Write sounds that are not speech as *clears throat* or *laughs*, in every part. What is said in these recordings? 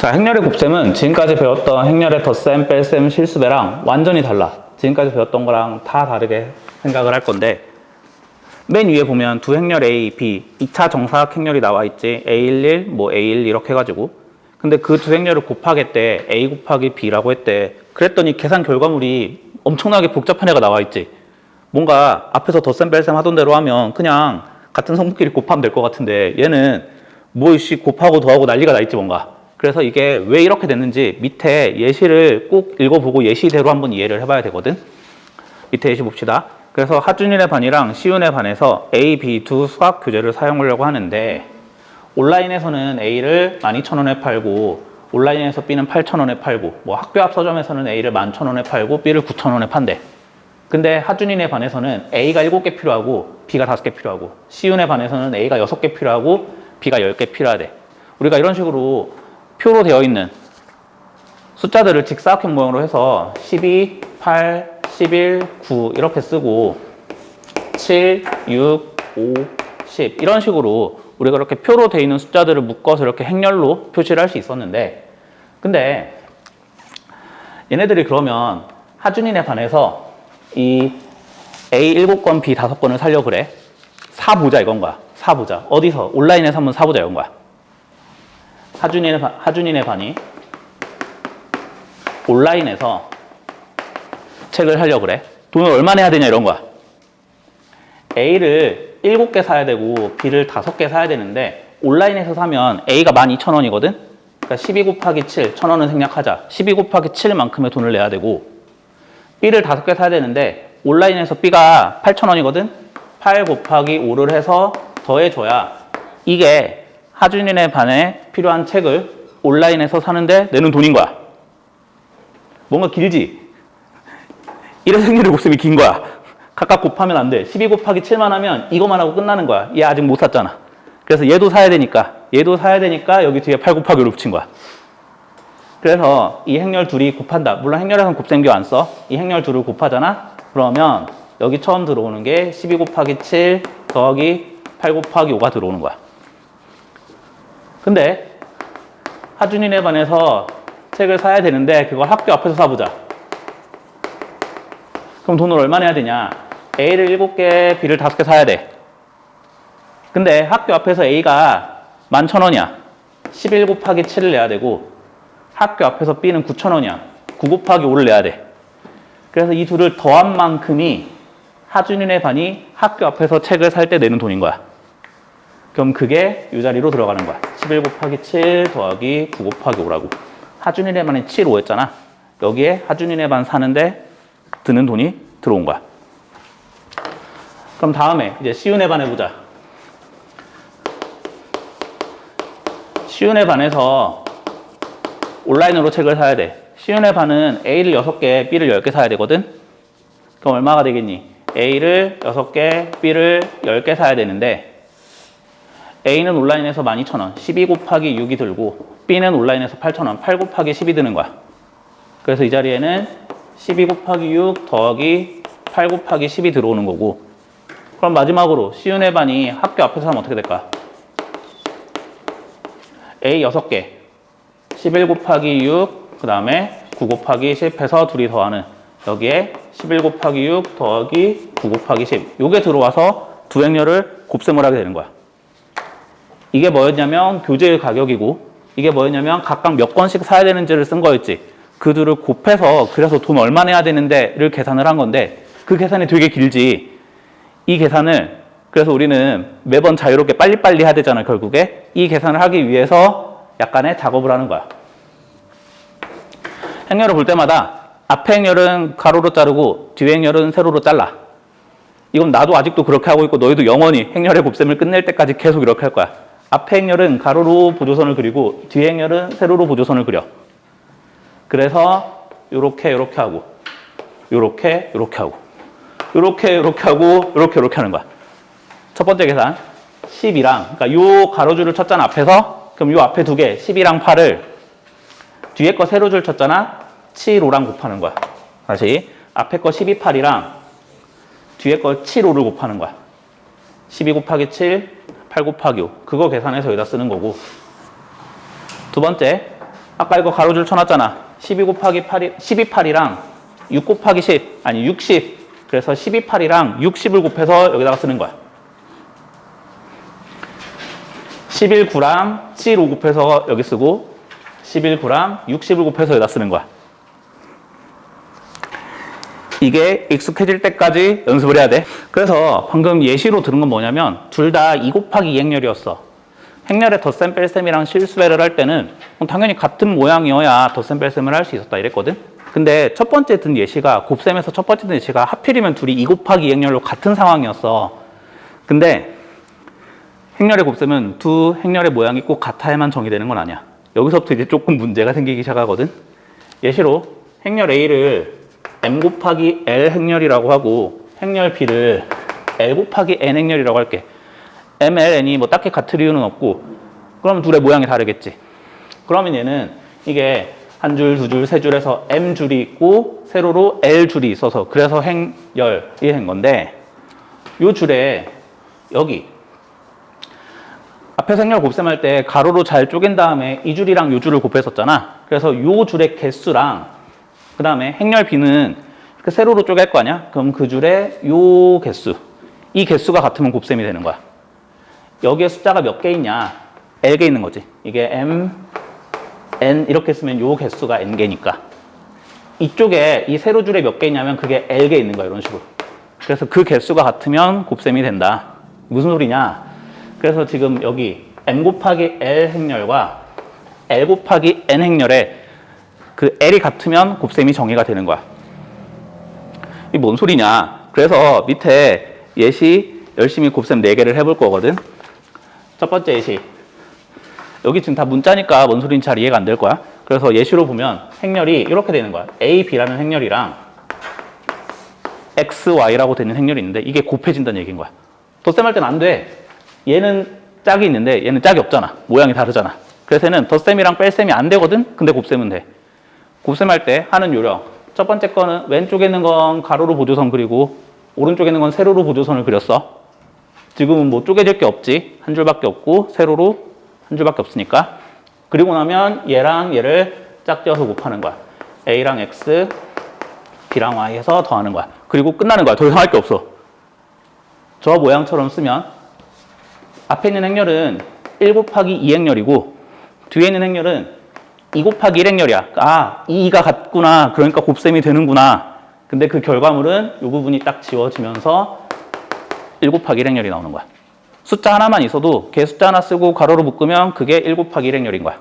자, 행렬의 곱셈은 지금까지 배웠던 행렬의 덧셈, 뺄셈, 실수배랑 완전히 달라. 지금까지 배웠던 거랑 다 다르게 생각을 할 건데 맨 위에 보면 두 행렬 A, B, 2차 정사각 행렬이 나와 있지. A11, 뭐 A1 이렇게 해가지고 근데 그 두 행렬을 곱하겠대. A 곱하기 B라고 했대. 그랬더니 계산 결과물이 엄청나게 복잡한 애가 나와 있지. 뭔가 앞에서 덧셈 뺄셈 하던 대로 하면 그냥 같은 성분끼리 곱하면 될 것 같은데 얘는 뭐 이씨 곱하고 더하고 난리가 나 있지 뭔가. 그래서 이게 왜 이렇게 됐는지 밑에 예시를 꼭 읽어보고 예시대로 한번 이해를 해봐야 되거든. 밑에 예시 봅시다. 그래서 하준일의 반이랑 시윤의 반에서 A, B 두 수학 교재를 사용하려고 하는데 온라인에서는 A를 12,000원에 팔고 온라인에서 B는 8,000원에 팔고 뭐 학교 앞 서점에서는 A를 11,000원에 팔고 B를 9,000원에 판대. 근데 하준인의 반에서는 A가 7개 필요하고 B가 5개 필요하고 시윤의 반에서는 A가 6개 필요하고 B가 10개 필요하대. 우리가 이런 식으로 표로 되어 있는 숫자들을 직사각형 모양으로 해서 12, 8, 11, 9 이렇게 쓰고 7, 6, 5, 10 이런 식으로 우리가 이렇게 표로 되어 있는 숫자들을 묶어서 이렇게 행렬로 표시를 할 수 있었는데 근데 얘네들이 그러면 하준인에 반해서 이 A 7건, B 5건을 살려 그래. 사보자 이건 거야. 사보자. 어디서? 온라인에서 한번 사보자 이건 거야. 반- 하준인의 반이 온라인에서 책을 하려 그래. 돈을 얼마 내야 되냐 이런 거야. A를 7개 사야 되고 B를 5개 사야 되는데 온라인에서 사면 A가 12,000원이거든. 그러니까 12 곱하기 7, 1,000원은 생략하자. 12 곱하기 7만큼의 돈을 내야 되고 B를 5개 사야 되는데 온라인에서 B가 8,000원이거든. 8 곱하기 5를 해서 더해줘야 이게 하준인의 반에 필요한 책을 온라인에서 사는데 내는 돈인 거야. 뭔가 길지? 이런 생리를 곱셈이 긴 거야. 각각 곱하면 안 돼. 12 곱하기 7만 하면 이거만 하고 끝나는 거야. 얘 아직 못 샀잖아. 그래서 얘도 사야 되니까, 얘도 사야 되니까 여기 뒤에 8 곱하기 5를 붙인 거야. 그래서 이 행렬 둘이 곱한다. 물론 행렬에서는 곱셈교 안 써. 이 행렬 둘을 곱하잖아. 그러면 여기 처음 들어오는 게 12 곱하기 7 더하기 8 곱하기 5가 들어오는 거야. 근데 하준이네 반에서 책을 사야 되는데 그걸 학교 앞에서 사보자. 그럼 돈을 얼마 내야 되냐? A를 7개, B를 5개 사야 돼. 근데 학교 앞에서 A가 11,000원이야. 11 곱하기 7을 내야 되고 학교 앞에서 B는 9,000원이야. 9 곱하기 5를 내야 돼. 그래서 이 둘을 더한 만큼이 하준이네 반이 학교 앞에서 책을 살 때 내는 돈인 거야. 그럼 그게 이 자리로 들어가는 거야. 11 곱하기 7 더하기 9 곱하기 5라고. 하준이네 반이 7, 5였잖아. 여기에 하준이네 반 사는데 드는 돈이 들어온 거야. 그럼 다음에 이제 시윤에 반해 보자. 시윤에 반해서 온라인으로 책을 사야 돼. 시윤에 반은 A를 6개, B를 10개 사야 되거든. 그럼 얼마가 되겠니? A를 6개, B를 10개 사야 되는데 A는 온라인에서 12,000원, 12 곱하기 6이 들고 B는 온라인에서 8,000원, 8 곱하기 10이 드는 거야. 그래서 이 자리에는 12 곱하기 6 더하기 8 곱하기 10이 들어오는 거고 그럼 마지막으로 시윤의 반이 학교 앞에서 하면 어떻게 될까? A 6개 11 곱하기 6 그 다음에 9 곱하기 10 해서 둘이 더하는 여기에 11 곱하기 6 더하기 9 곱하기 10 요게 들어와서 두 행렬을 곱셈을 하게 되는 거야 이게 뭐였냐면 교재의 가격이고 이게 뭐였냐면 각각 몇 권씩 사야 되는지를 쓴 거였지. 그 둘을 곱해서 그래서 돈 얼마 내야 되는데를 계산을 한 건데 그 계산이 되게 길지. 이 계산을 그래서 우리는 매번 자유롭게 빨리빨리 해야 되잖아 결국에. 이 계산을 하기 위해서 약간의 작업을 하는 거야. 행렬을 볼 때마다 앞에 행렬은 가로로 자르고 뒤에 행렬은 세로로 잘라. 이건 나도 아직도 그렇게 하고 있고 너희도 영원히 행렬의 곱셈을 끝낼 때까지 계속 이렇게 할 거야 앞에 행렬은 가로로 보조선을 그리고 뒤에 행렬은 세로로 보조선을 그려 그래서 요렇게 요렇게 하고 요렇게 요렇게 하고 요렇게 요렇게 하고 요렇게 요렇게 하는 거야. 첫 번째 계산 10이랑 그러니까 요 가로줄을 쳤잖아 앞에서 그럼 요 앞에 두 개 10이랑 8을 뒤에 거 세로줄 쳤잖아 7, 5랑 곱하는 거야. 다시 앞에 거 12, 8이랑 뒤에 거 7, 5를 곱하는 거야. 12 곱하기 7, 8 곱하기 5 그거 계산해서 여기다 쓰는 거고 두 번째 아까 이거 가로줄 쳐놨잖아. 12 곱하기 8이, 12, 8이랑 6 곱하기 10, 아니 60. 그래서 12, 8이랑 60을 곱해서 여기다가 쓰는 거야. 11, 9랑 7, 5 곱해서 여기 쓰고 11, 9랑 60을 곱해서 여기다 쓰는 거야. 이게 익숙해질 때까지 연습을 해야 돼. 그래서 방금 예시로 들은 건 뭐냐면 둘 다 2 곱하기 2 행렬이었어. 행렬의 덧셈 뺄셈이랑 실수배를 할 때는 당연히 같은 모양이어야 덧셈 뺄셈을 할 수 있었다 이랬거든. 근데 첫 번째 든 예시가 곱셈에서 첫 번째 든 예시가 하필이면 둘이 2 곱하기 2 행렬로 같은 상황이었어. 근데 행렬의 곱셈은 두 행렬의 모양이 꼭 같아야만 정의되는 건 아니야. 여기서부터 이제 조금 문제가 생기기 시작하거든. 예시로 행렬 A를 m 곱하기 l 행렬이라고 하고 행렬 B를 l 곱하기 n 행렬이라고 할게. m, l, n이 뭐 딱히 같을 이유는 없고 그럼 둘의 모양이 다르겠지. 그러면 얘는 이게 한 줄, 두 줄, 세 줄에서 m 줄이 있고 세로로 l 줄이 있어서 그래서 행열이 된 건데 요 줄에 여기 앞에 생렬 곱셈할 때 가로로 잘 쪼갠 다음에 이 줄이랑 요 줄을 곱했었잖아. 그래서 요 줄의 개수랑 그 다음에 행렬 B는 이렇게 세로로 쪼갤 거 아니야? 그럼 그 줄의 요 개수 이 개수가 같으면 곱셈이 되는 거야. 여기에 숫자가 몇 개 있냐? L개 있는 거지. 이게 M, N 이렇게 쓰면 요 개수가 N개니까. 이쪽에 이 세로 줄에 몇 개 있냐면 그게 L개 있는 거야. 이런 식으로. 그래서 그 개수가 같으면 곱셈이 된다. 무슨 소리냐? 그래서 지금 여기 M 곱하기 L 행렬과 L 곱하기 N 행렬에 그 L이 같으면 곱셈이 정의가 되는 거야. 이 뭔 소리냐? 그래서 밑에 예시 열심히 곱셈 4개를 해볼 거거든. 첫 번째 예시. 여기 지금 다 문자니까 뭔 소리인지 잘 이해가 안 될 거야. 그래서 예시로 보면 행렬이 이렇게 되는 거야. A, B라는 행렬이랑 X, Y라고 되는 행렬이 있는데 이게 곱해진다는 얘기인 거야. 덧셈할 때는 안 돼. 얘는 짝이 있는데 얘는 짝이 없잖아. 모양이 다르잖아. 그래서 얘는 덧셈이랑 뺄셈이 안 되거든? 근데 곱셈은 돼. 곱셈할 때 하는 요령. 첫 번째 거는 왼쪽에 있는 건 가로로 보조선 그리고 오른쪽에 있는 건 세로로 보조선을 그렸어. 지금은 뭐 쪼개질 게 없지. 한 줄밖에 없고 세로로 한 줄밖에 없으니까. 그리고 나면 얘랑 얘를 짝지어서 곱하는 거야. A랑 X, B랑 Y 해서 더하는 거야. 그리고 끝나는 거야. 더 이상 할 게 없어. 저 모양처럼 쓰면 앞에 있는 행렬은 1 곱하기 2 행렬이고 뒤에 있는 행렬은 2 곱하기 1 행렬이야. 아, 2가 같구나. 그러니까 곱셈이 되는구나. 근데 그 결과물은 이 부분이 딱 지워지면서 1 곱하기 1 행렬이 나오는 거야. 숫자 하나만 있어도 개 숫자 하나 쓰고 가로로 묶으면 그게 1 곱하기 1 행렬인 거야.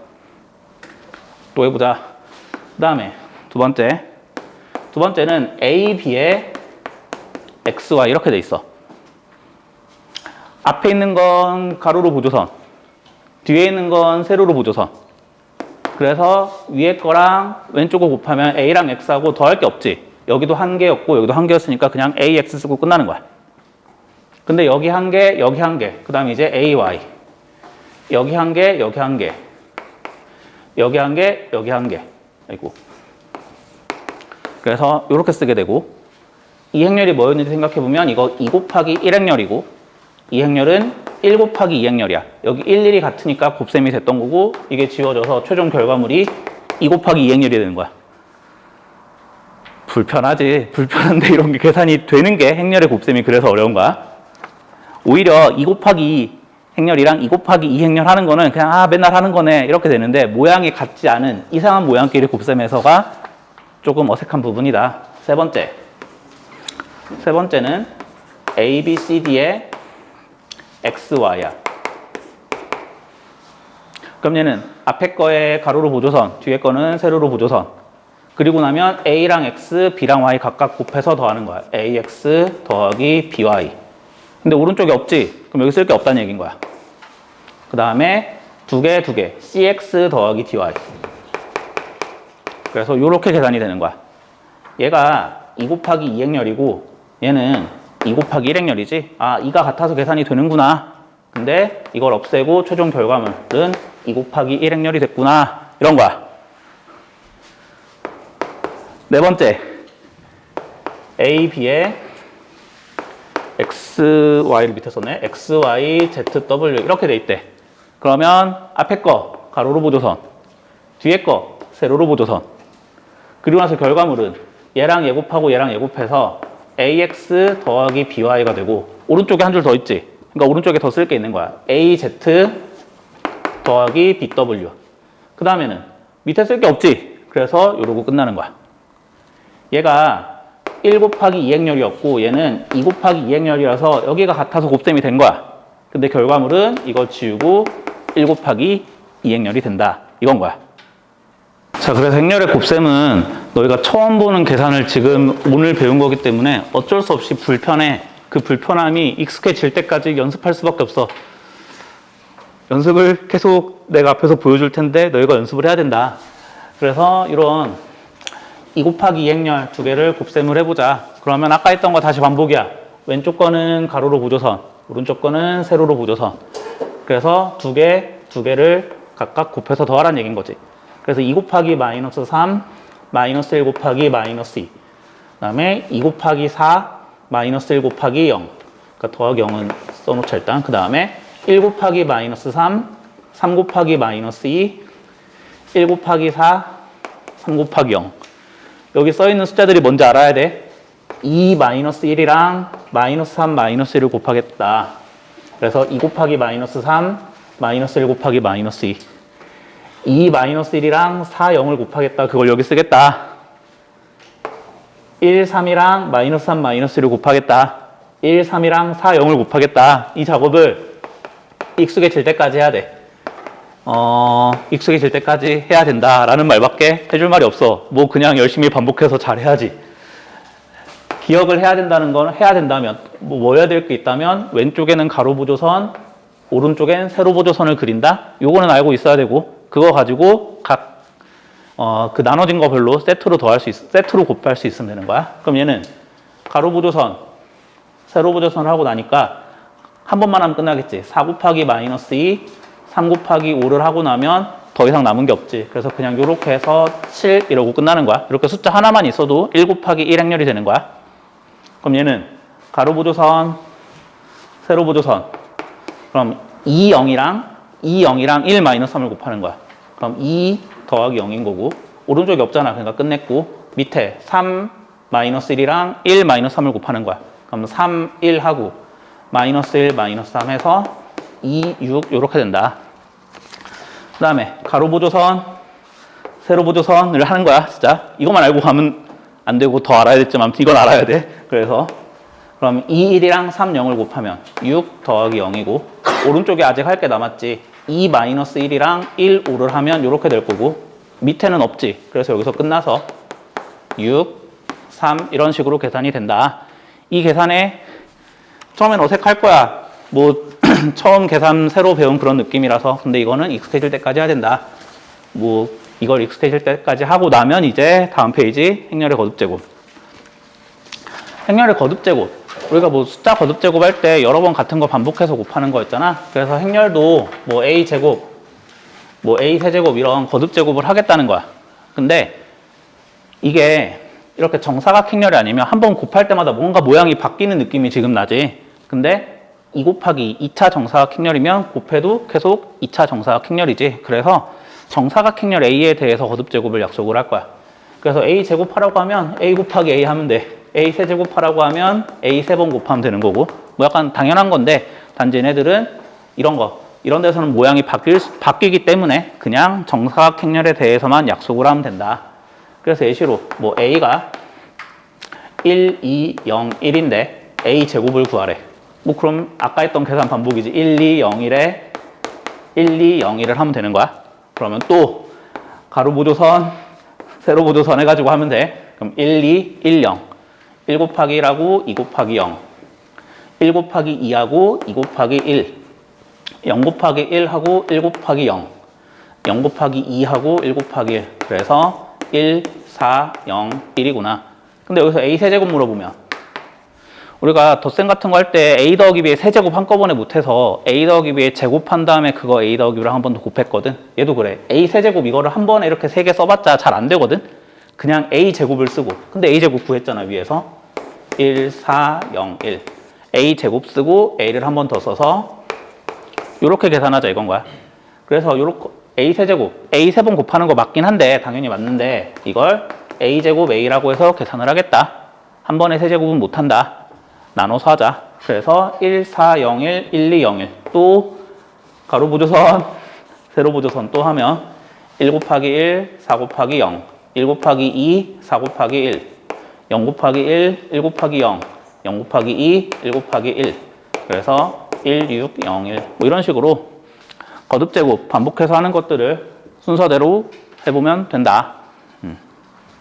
또 해보자. 그 다음에 두 번째. 두 번째는 A, B에 X, Y 이렇게 돼 있어. 앞에 있는 건 가로로 보조선, 뒤에 있는 건 세로로 보조선. 그래서 위에 거랑 왼쪽을 곱하면 A랑 X하고 더할 게 없지. 여기도 한 개였고 여기도 한 개였으니까 그냥 AX 쓰고 끝나는 거야. 근데 여기 한 개, 여기 한 개. 그 다음에 이제 AY. 여기 한 개, 여기 한 개. 여기 한 개, 여기 한 개. 아이고. 그래서 이렇게 쓰게 되고 이 행렬이 뭐였는지 생각해 보면 이거 2 곱하기 1 행렬이고 이 행렬은 1 곱하기 2 행렬이야. 여기 1, 1이 같으니까 곱셈이 됐던 거고 이게 지워져서 최종 결과물이 2 곱하기 2 행렬이 되는 거야. 불편하지. 불편한데 *laughs* 이런 게 계산이 되는 게 행렬의 곱셈이 그래서 어려운 거야. 오히려 2 곱하기 2 행렬이랑 2 곱하기 2 행렬 하는 거는 그냥 아 맨날 하는 거네 이렇게 되는데 모양이 같지 않은 이상한 모양끼리 곱셈해서가 조금 어색한 부분이다. 세 번째. 세 번째는 A, B, C, D의 X, Y야. 그럼 얘는 앞에 거에 가로로 보조선, 뒤에 거는 세로로 보조선. 그리고 나면 A랑 X, B랑 Y 각각 곱해서 더하는 거야. AX 더하기 BY. 근데 오른쪽에 없지? 그럼 여기 쓸 게 없다는 얘기인 거야. 그 다음에 두 개, 두 개. CX 더하기 DY. 그래서 이렇게 계산이 되는 거야. 얘가 2 곱하기 2 행렬이고 얘는 2 곱하기 1 행렬이지. 아, 2가 같아서 계산이 되는구나. 근데 이걸 없애고 최종 결과물은 2 곱하기 1 행렬이 됐구나. 이런 거야. 네 번째. A, B의 X, Y를 밑에 썼네. X, Y, Z, W 이렇게 돼 있대. 그러면 앞에 거 가로로 보조선, 뒤에 거 세로로 보조선. 그리고 나서 결과물은 얘랑 얘 곱하고 얘랑 얘 곱해서 ax 더하기 by가 되고 오른쪽에 한 줄 더 있지. 그러니까 오른쪽에 더 쓸 게 있는 거야. az 더하기 bw. 그 다음에는 밑에 쓸 게 없지. 그래서 이러고 끝나는 거야. 얘가 1 곱하기 2행렬이었고 얘는 2 곱하기 2행렬이라서 여기가 같아서 곱셈이 된 거야. 근데 결과물은 이거 지우고 1 곱하기 2행렬이 된다. 이건 거야. 자, 그래서 행렬의 곱셈은 너희가 처음 보는 계산을 지금 오늘 배운 거기 때문에 어쩔 수 없이 불편해. 그 불편함이 익숙해질 때까지 연습할 수밖에 없어. 연습을 계속 내가 앞에서 보여줄 텐데 너희가 연습을 해야 된다. 그래서 이런 2 곱하기 2 행렬 두 개를 곱셈을 해보자. 그러면 아까 했던 거 다시 반복이야. 왼쪽 거는 가로로 보조선, 오른쪽 거는 세로로 보조선. 그래서 두 개, 두 개를 각각 곱해서 더하라는 얘기인 거지. 그래서 2 곱하기 마이너스 3, 마이너스 1 곱하기 마이너스 2. 그 다음에 2 곱하기 4, 마이너스 1 곱하기 0. 그러니까 더하기 0은 써놓자 일단. 그 다음에 1 곱하기 마이너스 3, 3 곱하기 마이너스 2, 1 곱하기 4, 3 곱하기 0. 여기 써 있는 숫자들이 뭔지 알아야 돼. 2 마이너스 1이랑 마이너스 3 마이너스 1을 곱하겠다. 그래서 2 곱하기 마이너스 3 마이너스 1 곱하기 마이너스 2. 2 마이너스 1이랑 4 0을 곱하겠다. 그걸 여기 쓰겠다. 1 3이랑 마이너스 3 마이너스 1을 곱하겠다. 1 3이랑 4 0을 곱하겠다. 이 작업을 익숙해질 때까지 해야 돼. 어, 익숙해질 때까지 해야 된다라는 말밖에 해줄 말이 없어. 뭐 그냥 열심히 반복해서 잘 해야지. 기억을 해야 된다는 건 해야 된다면 뭐, 뭐 해야 될 게 있다면 왼쪽에는 가로 보조선, 오른쪽엔 세로 보조선을 그린다. 요거는 알고 있어야 되고 그거 가지고 각 어, 그 나눠진 거 별로 세트로 더할 수 있, 세트로 곱할 수 있으면 되는 거야. 그럼 얘는 가로 보조선, 세로 보조선을 하고 나니까 한 번만 하면 끝나겠지. 4 곱하기 마이너스 2, 3 곱하기 5를 하고 나면 더 이상 남은 게 없지. 그래서 그냥 이렇게 해서 7 이러고 끝나는 거야. 이렇게 숫자 하나만 있어도 1 곱하기 1 행렬이 되는 거야. 그럼 얘는 가로 보조선, 세로 보조선. 그럼 2, 0이랑 2, 0이랑 1 마이너스 3을 곱하는 거야. 그럼 2 더하기 0인 거고 오른쪽이 없잖아. 그러니까 끝냈고 밑에 3 마이너스 1이랑 1 마이너스 3을 곱하는 거야. 그럼 3, 1 하고 마이너스 1, 마이너스 3 해서 2, 6 이렇게 된다. 그 다음에 가로 보조선, 세로 보조선을 하는 거야. 진짜 이것만 알고 가면 안 되고 더 알아야 됐지만 아무튼 이건 알아야 돼. 그래서 그럼 2, 1이랑 3, 0을 곱하면 6 더하기 0이고 오른쪽에 아직 할 게 남았지. 2 마이너스 1이랑 1, 5를 하면 이렇게 될 거고 밑에는 없지. 그래서 여기서 끝나서 6, 3 이런 식으로 계산이 된다. 이 계산에 처음엔 어색할 거야. 뭐 *clears throat* 처음 계산 새로 배운 그런 느낌이라서 근데 이거는 익숙해질 때까지 해야 된다. 뭐 이걸 익숙해질 때까지 하고 나면 이제 다음 페이지 행렬의 거듭 제곱. 행렬의 거듭 제곱. 우리가 뭐 숫자 거듭 제곱 할 때 여러 번 같은 거 반복해서 곱하는 거였잖아. 그래서 행렬도 뭐 a 제곱, 뭐 a 세제곱 이런 거듭 제곱을 하겠다는 거야. 근데 이게 이렇게 정사각 행렬이 아니면 한 번 곱할 때마다 뭔가 모양이 바뀌는 느낌이 지금 나지. 근데 2 곱하기 2차 정사각 행렬이면 곱해도 계속 2차 정사각 행렬이지. 그래서 정사각 행렬 A에 대해서 거듭 제곱을 약속을 할 거야. 그래서 A 제곱하라고 하면 A 곱하기 A 하면 돼. A 세제곱하라고 하면 A 세 번 곱하면 되는 거고. 뭐 약간 당연한 건데 단지 얘네들은 이런 거 이런 데서는 모양이 바뀔, 수- 바뀌기 때문에 그냥 정사각 행렬에 대해서만 약속을 하면 된다. 그래서 예시로 뭐 A가 1, 2, 0, 1인데 A 제곱을 구하래. 뭐 그럼 아까 했던 계산 반복이지. 1, 2, 0, 1에 1, 2, 0, 1을 하면 되는 거야. 그러면 또 가로 보조선, 세로 보조선 해가지고 하면 돼. 그럼 1, 2, 1, 0. 1 곱하기 1하고 2 곱하기 0. 1 곱하기 2하고 2 곱하기 1. 0 곱하기 1하고 1 곱하기 0. 0 곱하기 2하고 1 곱하기 1. 그래서 1, 4, 0, 1이구나. 근데 여기서 A 세제곱 물어보면 우리가 덧셈 같은 거 할 때 A 더하기 B의 세제곱 한꺼번에 못해서 A 더하기 B의 제곱한 다음에 그거 A 더하기 B랑 한 번 더 곱했거든. 얘도 그래. A 세제곱 이거를 한 번에 이렇게 세 개 써봤자 잘 안 되거든. 그냥 A 제곱을 쓰고. 근데 A 제곱 구했잖아 위에서. 1, 4, 0, 1. A 제곱 쓰고 A를 한 번 더 써서 이렇게 계산하자 이건 거야. 그래서 요렇게 a 세제곱 a 세 번 곱하는 거 맞긴 한데 당연히 맞는데 이걸 a 제곱 a라고 해서 계산을 하겠다. 한 번에 세제곱은 못 한다. 나눠서 하자. 그래서 1, 4, 0, 1, 1, 2, 0, 1. 또 가로 부조선, *laughs* 세로 부조선 또 하면 1 곱하기 1, 4 곱하기 0, 1 곱하기 2, 4 곱하기 1, 0 곱하기 1, 1 곱하기 0, 0 곱하기 2, 1 곱하기 1. 그래서 1, 6, 0, 1. 뭐 이런 식으로 거듭 제곱 반복해서 하는 것들을 순서대로 해보면 된다.